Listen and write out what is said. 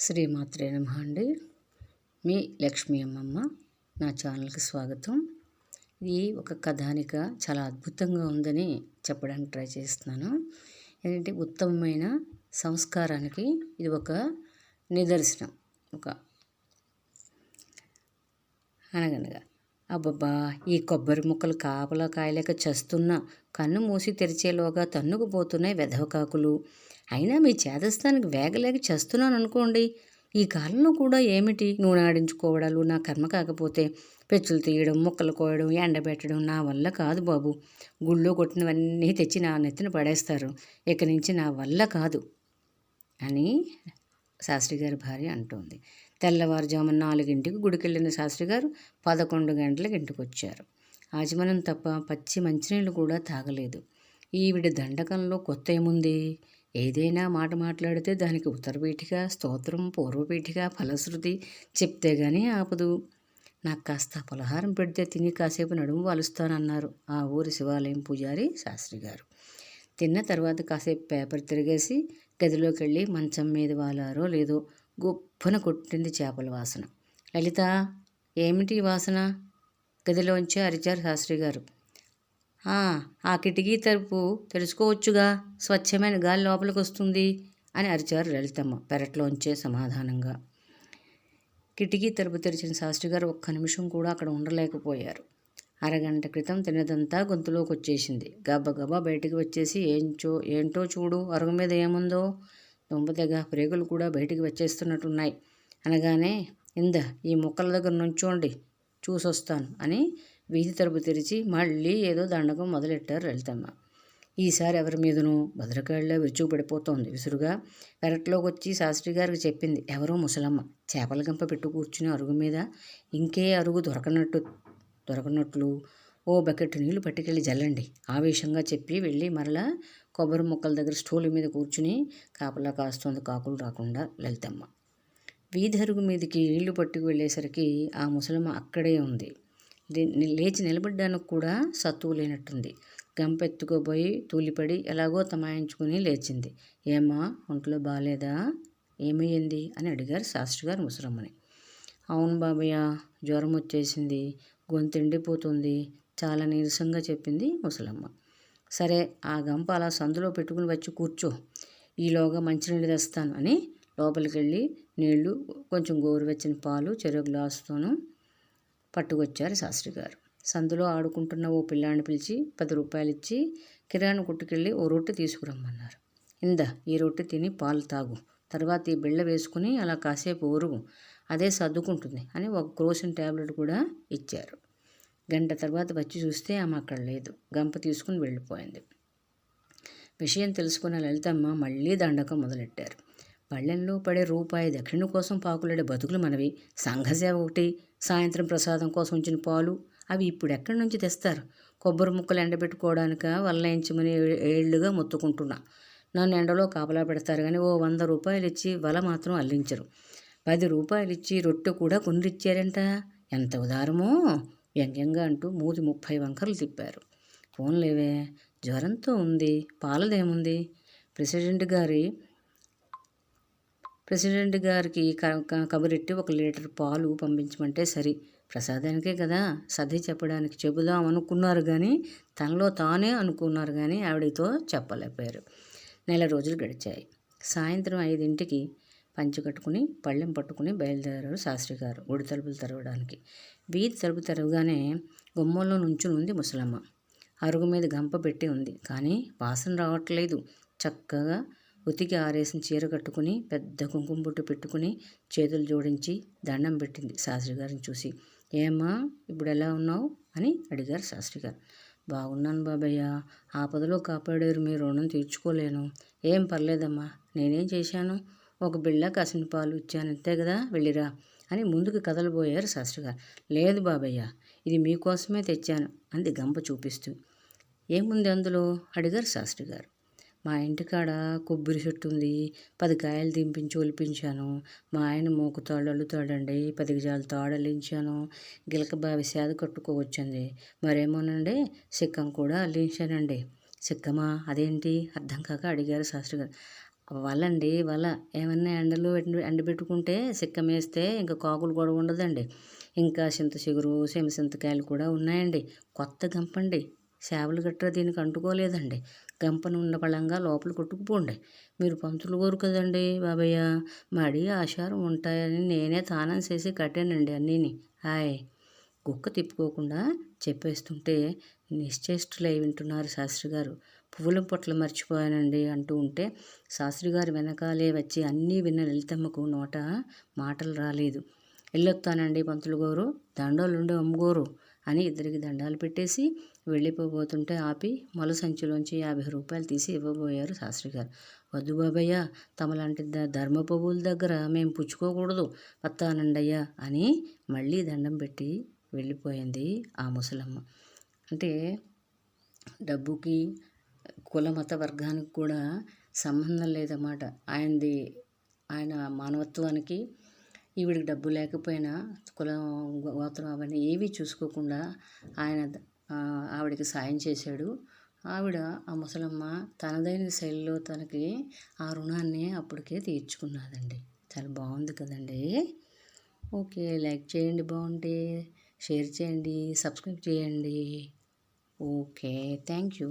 శ్రీమాత్రే నమ అండి. మీ లక్ష్మీ అమ్మమ్మ నా ఛానల్కి స్వాగతం. ఇది ఒక కథానిక చాలా అద్భుతంగా ఉందని చెప్పడానికి ట్రై చేస్తున్నాను. ఏంటంటే ఉత్తమమైన సంస్కారానికి ఇది ఒక నిదర్శనం ఒక అనగనగా. అబ్బబ్బా ఈ కొబ్బరి ముక్కలు కాపలా కాయలేక చస్తున్న కన్ను మూసి తెరిచేలోగా తన్నుకుపోతున్నాయి వెధవకాకులు. అయినా మీ చేదస్థానికి వేగలేక చేస్తున్నాను అనుకోండి ఈ కాలంలో కూడా ఏమిటి? నూనె ఆడించుకోవడాలు నా కర్మ కాకపోతే పెచ్చులు తీయడం ముక్కలు కోయడం ఎండబెట్టడం నా వల్ల కాదు బాబు. గుళ్ళో కొట్టినవన్నీ తెచ్చి నా నెత్తిన పడేస్తారు. ఇక నుంచి నా వల్ల కాదు అని శాస్త్రి గారి భార్య అంటోంది. తెల్లవారుజామున నాలుగింటికి గుడికెళ్ళిన శాస్త్రి గారు పదకొండు గంటలకు ఇంటికి వచ్చారు ఆజమనం తప్ప పచ్చి మంచినీళ్ళు కూడా తాగలేదు. ఈవిడ దండకంలో కొత్త ఏముంది? ఏదైనా మాట మాట్లాడితే దానికి ఉత్తరపీఠిక స్తోత్రం పూర్వపీఠిక ఫలశ్రుతి చెప్తే గానీ ఆపదు. నాకు కాస్త పలహారం పెడితే తిని కాసేపు నడుము వాలుస్తానన్నారు ఆ ఊరి శివాలయం పూజారి శాస్త్రి గారు తిన్న తర్వాత కాసేపు పేపర్ తిరిగేసి గదిలోకి వెళ్ళి మంచం మీద వాలారో లేదో గొప్పన కొట్టింది చేపల వాసన. లలిత ఏమిటి వాసన? గదిలోంచి అరిచారు శాస్త్రి గారు. ఆ కిటికీ తలుపు తెలుసుకోవచ్చుగా. స్వచ్ఛమైన గాలి లోపలికి వస్తుంది అని అరిచారు లలితమ్మ పెరట్లోంచే సమాధానంగా. కిటికీ తలుపు తెరిచిన శాస్త్రి గారు ఒక్క నిమిషం కూడా అక్కడ ఉండలేకపోయారు. అరగంట క్రితం తినదంతా గొంతులోకి వచ్చేసింది గబగబా బయటికి వచ్చేసి ఏంచో ఏంటో చూడు అరుగు మీద ఏముందో? దుంపదెగ ప్రేగులు కూడా బయటికి వచ్చేస్తున్నట్టున్నాయి. అనగానే ఇంద ఈ మొక్కల దగ్గర నుంచోండి చూసొస్తాను అని వీధి తలుపు తెరిచి మళ్ళీ ఏదో దండకం మొదలెట్టారు లలితమ్మ. ఈసారి ఎవరి మీదనూ భద్రకాళ్ళ విరుచుకు పడిపోతోంది. విసురుగా పెరట్లోకి వచ్చి శాస్త్రి గారికి చెప్పింది ఎవరో ముసలమ్మ చేపల గంప పెట్టు కూర్చుని అరుగు మీద ఇంకే అరుగు దొరకనట్టు దొరకనట్లు ఓ బకెట్ నీళ్ళు పట్టుకెళ్ళి జల్లండి ఆవేశంగా చెప్పి వెళ్ళి మరలా కొబ్బరి మొక్కల దగ్గర స్టూల్ మీద కూర్చుని కాపలా కాస్తుంది కాకులు రాకుండా లలితమ్మ. వీధి అరుగు మీదకి ఇళ్ళు పట్టుకు వెళ్ళేసరికి ఆ ముసలమ్మ అక్కడే ఉంది. లేచి నిలబడ్డానికి కూడా సత్తువు లేనట్టుంది. గంపెత్తుకోబోయి తూలిపడి ఎలాగో తమాయించుకుని లేచింది. ఏమా ఒంట్లో బాగాలేదా ఏమయ్యింది అని అడిగారు శాస్త్రి గారు ముసలమ్మని. అవును బాబయ్య జ్వరం వచ్చేసింది గొంతు ఎండిపోతుంది చాలా నీరసంగా చెప్పింది ముసలమ్మ. సరే ఆ గంప అలా సందులో పెట్టుకుని వచ్చి కూర్చో. ఈలోగా మంచినీళ్ళు తెస్తాను అని లోపలికి వెళ్ళి నీళ్ళు కొంచెం గోరువెచ్చని పాలు చెరువు గ్లాసుతోనూ పట్టుకొచ్చారు శాస్త్రి గారు సందులో ఆడుకుంటున్న ఓ పిల్లాన్ని పిలిచి పది రూపాయలు ఇచ్చి కిరాణా కొట్టుకెళ్ళి ఓ రొట్టె తీసుకురమ్మన్నారు. ఇందా ఈ రొట్టె తిని పాలు తాగు. తర్వాత ఈ బిళ్ళ వేసుకుని అలా కాసేపు ఊరుగు అదే సర్దుకుంటుంది అని ఒక క్రోసిన్ ట్యాబ్లెట్ కూడా ఇచ్చారు. గంట తర్వాత వచ్చి చూస్తే ఆమె అక్కడ లేదు. గంప తీసుకుని వెళ్ళిపోయింది. విషయం తెలుసుకున్న లలితమ్మ మళ్ళీ దండకం మొదలెట్టారు. పళ్ళెంలో పడే రూపాయి దక్షిణ కోసం పాకులాడే బతుకులు మనవి. సంఘసేవ ఒకటి సాయంత్రం ప్రసాదం కోసం ఉంచిన పాలు. అవి ఇప్పుడు ఎక్కడి నుంచి తెస్తారు? కొబ్బరి ముక్కలు ఎండబెట్టుకోవడానిక వల్లాయించమని ఏళ్ళుగా మొత్తుకుంటున్నా. నన్ను ఎండలో కాపలా పెడతారు కానీ ఓ వంద రూపాయలు ఇచ్చి వల మాత్రం అల్లించరు. పది రూపాయలు ఇచ్చి రొట్టె కూడా కొనిరిచ్చారంట. ఎంత ఉదారమో! వ్యంగ్యంగా అంటూ మూతి ముప్పై వంకరలు తిప్పారు. ఫోన్లేవే? జ్వరంతో ఉంది. పాలదేముంది? ప్రెసిడెంట్ గారి ప్రెసిడెంట్ గారికి కబురెట్టి ఒక లీటర్ పాలు పంపించమంటే సరి. ప్రసాదానికే కదా? సర్ది చెప్పడానికి చెబుదాం అనుకున్నారు కానీ తనలో తానే అనుకున్నారు కానీ ఆవిడతో చెప్పలేకపోయారు. నెల రోజులు గడిచాయి. సాయంత్రం ఐదింటికి పంచి కట్టుకుని పళ్ళెం పట్టుకుని బయలుదేరారు శాస్త్రి గారు గుడి తలుపులు తెరవడానికి. వీధి తలుపు తెరవగానే గుమ్మంలో నుంచుని ఉంది ముసలమ్మ. అరుగు మీద గంప పెట్టి ఉంది. కానీ వాసన రావట్లేదు. చక్కగా ఉతికి ఆరేసిన చీర కట్టుకుని పెద్ద కుంకుమ బొట్టు పెట్టుకుని చేతులు జోడించి దండం పెట్టింది శాస్త్రి గారిని చూసి. ఏమ్మా ఇప్పుడు ఎలా ఉన్నావు? అని అడిగారు శాస్త్రి గారు. బాగున్నాను బాబయ్య. ఆపదలో కాపాడారు మీ రుణం తీర్చుకోలేను. ఏం పర్లేదమ్మా. నేనేం చేశాను? ఒక బిళ్ళ కసిన పాలు ఇచ్చాను అంతే కదా? వెళ్ళిరా అని ముందుకు కదలబోయారు శాస్త్రి గారు లేదు బాబయ్య ఇది మీకోసమే తెచ్చాను అంది గంప చూపిస్తూ. ఏముంది అందులో? అడిగారు శాస్త్రి గారు మా ఇంటికాడ కొబ్బరి చెట్టు ఉంది పది కాయలు దింపించి ఒలిపించాను. మా ఆయన మోకుతాడు అల్లుతాడండి పది గజాలు తాడు అల్లించాను. గిలక బావి సేద కట్టుకోవచ్చండి మరేమోనండి? సిక్కం కూడా అల్లించానండి. సిక్కమా? అదేంటి? అర్థం కాక అడిగారు శాస్త్రి గారు వలండి వల. ఏమన్నా ఎండలు ఎండ ఎండబెట్టుకుంటే సిక్కమేస్తే ఇంకా కాకులు కూడా ఉండదండి. ఇంకా చింత చిగురు చింతకాయలు కూడా ఉన్నాయండి. కొత్త గంపండి. చేపలు గట్రా దీనికి అంటుకోలేదండి. గంపను ఉన్న పళంగా లోపల కొట్టుకుపోండి. మీరు పంతులు కోరు కదండి బాబయ్య. మడి ఆశారం ఉంటాయని నేనే తానం చేసి కట్టానండి అన్నీని. హాయ్. కుక్క తిప్పుకోకుండా చెప్పేస్తుంటే నిశ్చేష్టులై వింటున్నారు శాస్త్రి గారు. పువ్వుల పొట్లు మర్చిపోయానండి అంటూ ఉంటే శాస్త్రి గారు వెనకాలే వచ్చి అన్నీ విన్న లలితమ్మకు నోట మాటలు రాలేదు. వెళ్ళొస్తానండి పంతులు గారు దండోలుండి అమ్ముగోరు అని ఇద్దరికి దండాలు పెట్టేసి వెళ్ళిపోబోతుంటే ఆపి మొల సంచిలోంచి యాభై రూపాయలు తీసి ఇవ్వబోయారు శాస్త్రి గారు వద్దు బాబయ్య తమలాంటి ద ధర్మ దగ్గర మేము పుచ్చుకోకూడదు వస్తానండయ్యా అని మళ్ళీ దండం పెట్టి వెళ్ళిపోయింది ఆ ముసలమ్మ. అంటే డబ్బుకి కుల మత వర్గానికి కూడా సంబంధం లేదన్నమాట. ఆయనది ఆయన మానవత్వానికి ఈవిడికి డబ్బు లేకపోయినా కులం గోత్రం అవన్నీ ఏవి చూసుకోకుండా ఆయన ఆవిడకి సాయం చేశాడు. ఆవిడ ఆ ముసలమ్మ తనదైన శైలిలో తనకి ఆ రుణాన్ని అప్పటికే తీర్చుకున్నదండి. చాలా బాగుంది కదండి. ఓకే లైక్ చేయండి బాగుంటే షేర్ చేయండి సబ్స్క్రైబ్ చేయండి. Okay thank you.